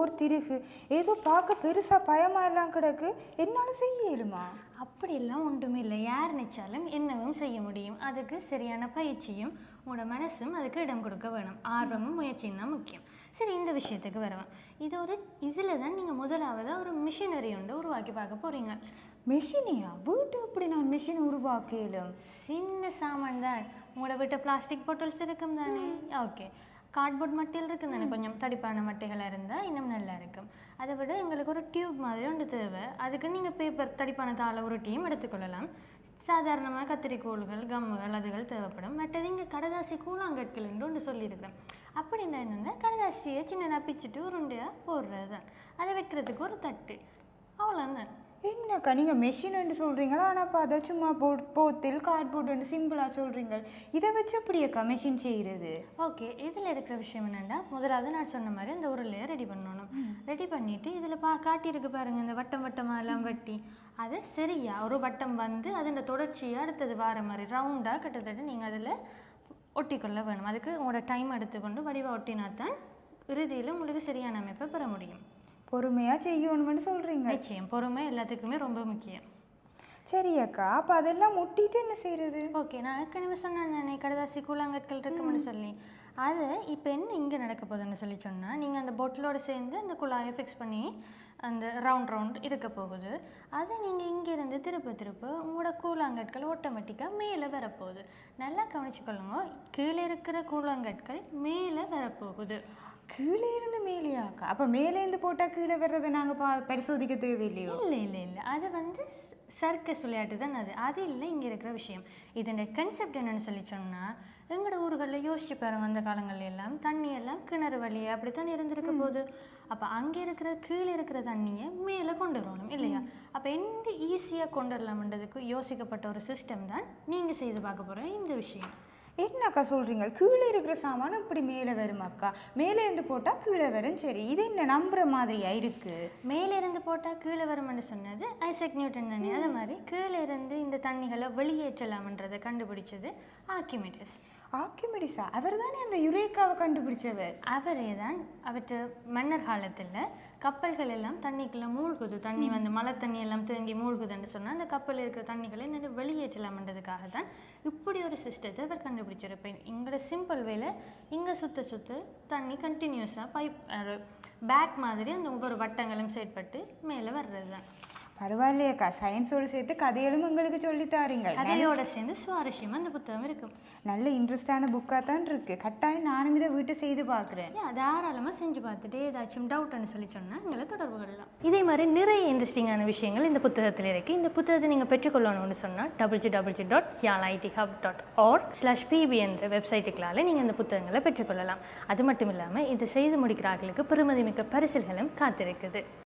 ஓர் திருகு. ஏதோ பார்க்க பெருசா பயமா எல்லாம் கிடக்கு. என்னால செய்ய இயலுமா? அப்படியெல்லாம் ஒன்றுமே இல்லை யார் நினைச்சாலும் என்னவும் செய்ய முடியும். அதுக்கு சரியான பயிற்சியும் உங்களோட மனசும் அதுக்கு இடம் கொடுக்க வேணும். ஆர்வமும் முயற்சியும் தான் முக்கியம். சரி இந்த விஷயத்துக்கு வருவேன் இது ஒரு இதில் தான் நீங்கள் முதலாவது ஒரு மிஷினரி ஒன்று உருவாக்கி பார்க்க போகிறீங்க மெஷினியா? வீட்டு அப்படி நான் மெஷின் உருவாக்க இயலும் சின்ன சாமான் தான். உங்களோட வீட்டை பிளாஸ்டிக் பாட்டில்ஸ் இருக்கும் தானே? ஓகே. கார்ட்போர்ட் மட்டையில் இருக்கும் தானே கொஞ்சம் தடிப்பான மட்டைகளாக இருந்தால் இன்னும் நல்லா இருக்கும். அதை விட எங்களுக்கு ஒரு டியூப் மாதிரி ஒன்று தேவை. அதுக்கு நீங்கள் பேப்பர் தடிப்பான தாளை உருட்டியும் எடுத்துக்கொள்ளலாம். சாதாரணமாக கத்திரிக்கோள்கள் கம்முகள் அதுகள் தேவைப்படும். மற்றது இங்கே கடதாசி கூழாங்கற்கள் என்று ஒன்று சொல்லியிருக்கிறேன் அப்படின்னா என்னென்னா கடதாசியை சின்னதாக பிச்சுட்டு உருண்டையாக போடுறது தான் அதை வைக்கிறதுக்கு ஒரு தட்டு. அவ்வளோதான் என்னக்கா நீங்க மெஷின் சொல்றீங்களா? ஆனா அப்ப அதை சும்மா போ போத்தில் கார்ட்போர்டு சிம்பிளா சொல்றீங்க. இதை வச்சு அப்படியேக்கா மெஷின் செய்யறது? ஓகே இதில் இருக்கிற விஷயம் என்னென்னா முதலாவது நான் சொன்ன மாதிரி இந்த உருளையை ரெடி பண்ணணும். ரெடி பண்ணிவிட்டு இதில் பா காட்டியிருக்கு பாருங்கள் இந்த வட்டம் வட்டமாக எல்லாம் வெட்டி. அதை சரியா ஒரு வட்டம் வந்து அதோட தொடர்ச்சியாக அடுத்தது வார மாதிரி ரவுண்டாக கிட்டத்தட்ட நீங்கள் அதில் ஒட்டிக்கொள்ள வேணும். அதுக்கு உங்களோட டைம் எடுத்துக்கொண்டு வடிவாக ஒட்டினா தான் இறுதியில் உங்களுக்கு சரியான அமைப்பை பெற முடியும். பொறுமையா செய்யணும்னு சொல்றீங்க. நிச்சயம். பொறுமை எல்லாத்துக்குமே ரொம்ப முக்கியம். சரி அக்கா அப்ப அதெல்லாம் முட்டிட்டு என்ன செய்யறது ஓகே நான் ஏற்கனவே சொன்னேன் கடதாசி கூழாங்கற்கள் இருக்கும்னு சொல்லி. அது இப்போ என்ன இங்கே நடக்க போகுதுன்னு சொல்லி சொன்னால் நீங்கள் அந்த பொட்டிலோட சேர்ந்து அந்த குழாயை ஃபிக்ஸ் பண்ணி அந்த ரவுண்ட் ரவுண்ட் இருக்க போகுது. அதை நீங்கள் இங்கேருந்து திருப்ப திருப்ப உங்களோட கூழாங்கற்கள் ஆட்டோமேட்டிக்காக மேலே வரப்போகுது. நல்லா கவனிச்சுக்கொள்ளுங்க கீழே இருக்கிற கூழாங்கற்கள் மேலே வரப்போகுது. கீழே இருந்து மேலேயாக்கா அப்ப மேலே இருந்து போட்டா கீழே வர்றதை நாங்க பா பரிசோதிக்க தேவையில்லையோ இல்லை இல்லை இல்லை. அது வந்து சர்க்கஸ் விளையாட்டு தான் அது. அது இல்லை இங்கே இருக்கிற விஷயம். இதோட கன்செப்ட் என்னன்னு சொல்லி சொன்னால் எங்களோட ஊர்களில் யோசிச்சு பாருங்க அந்த காலங்கள்ல எல்லாம் தண்ணி எல்லாம் கிணறு வழி அப்படித்தான் இருந்திருக்க போது. அப்போ அங்கே இருக்கிற கீழே இருக்கிற தண்ணியை மேலே கொண்டு வரணும் இல்லையா? அப்போ எந்த ஈஸியாக கொண்டு வரலாம்ன்றதுக்கு யோசிக்கப்பட்ட ஒரு சிஸ்டம் தான் நீங்கள் செய்து பார்க்க போகிற இந்த விஷயம். என்னக்கா சொல்றீங்க? கீழே இருக்கிற சாமான் இப்படி மேலே வருமாக்கா? மேலே இருந்து போட்டா கீழே வரும் சரி. இது என்ன நம்புற மாதிரியா இருக்கு? மேலே இருந்து போட்டால் கீழே வரும்னு சொன்னது ஐசக் நியூட்டன் தானே. அது மாதிரி கீழே இருந்து இந்த தண்ணிகளை வெளியேற்றலாம்ன்றதை கண்டுபிடிச்சது ஆர்கிமிடிஸ் அவர் தானே அந்த யுரேக்காவை கண்டுபிடிச்சவர்? அவரே தான் அவற்றை மன்னர் காலத்தில் கப்பல்கள் எல்லாம் தண்ணிக்குள்ளே மூழ்குது. தண்ணி வந்து மழை தண்ணி எல்லாம் தேங்கி மூழ்குதுன்னு சொன்னால் அந்த கப்பலில் இருக்கிற தண்ணிகளை என்னது வெளியேற்றலாம்ன்றதுக்காக தான் இப்படி ஒரு சிஸ்டத்தை அவர் கண்டுபிடிச்சிருப்பேன் எங்களோட சிம்பிள் வேல இங்கே சுத்த சுத்த தண்ணி கண்டினியூஸாக பைப் பேக் மாதிரி அந்த ஒவ்வொரு வட்டங்களும் செயற்பட்டு மேலே வர்றது தான் பரவாயில்லையக்கா. சயின்ஸோடு சேர்த்து கதைகளும் உங்களுக்கு சொல்லி தாரீங்க கதையோட சேர்ந்து சுவாரஸ்யமாக அந்த புத்தகம் இருக்கும். நல்ல இன்ட்ரெஸ்டான புக்காக தான் இருக்கு. கட்டாயம் நானும் இதை வீட்டை செய்து பார்க்குறேன். தாராளமாக செஞ்சு பார்த்துட்டு ஏதாச்சும் டவுட்னு சொல்லி சொன்னால் எங்களை தொடர்பு கொள்ளலாம் இதே மாதிரி நிறைய இன்ட்ரெஸ்டிங்கான விஷயங்கள் இந்த புத்தகத்தில் இருக்குது இந்த புத்தகத்தை நீங்கள் பெற்றுக்கொள்ளணும்னு சொன்னால் டபிள்யூ டபிள்யூ டாட் யால் IT hub dot R slash BB என்ற வெப்சைட்டுகளால் நீங்கள் இந்த புத்தகங்களை பெற்றுக்கொள்ளலாம். அது மட்டும் இல்லாமல் இதை செய்து முடிக்கிறார்களுக்கு பெருமதிமிக்க பரிசில்களும் காத்திருக்குது.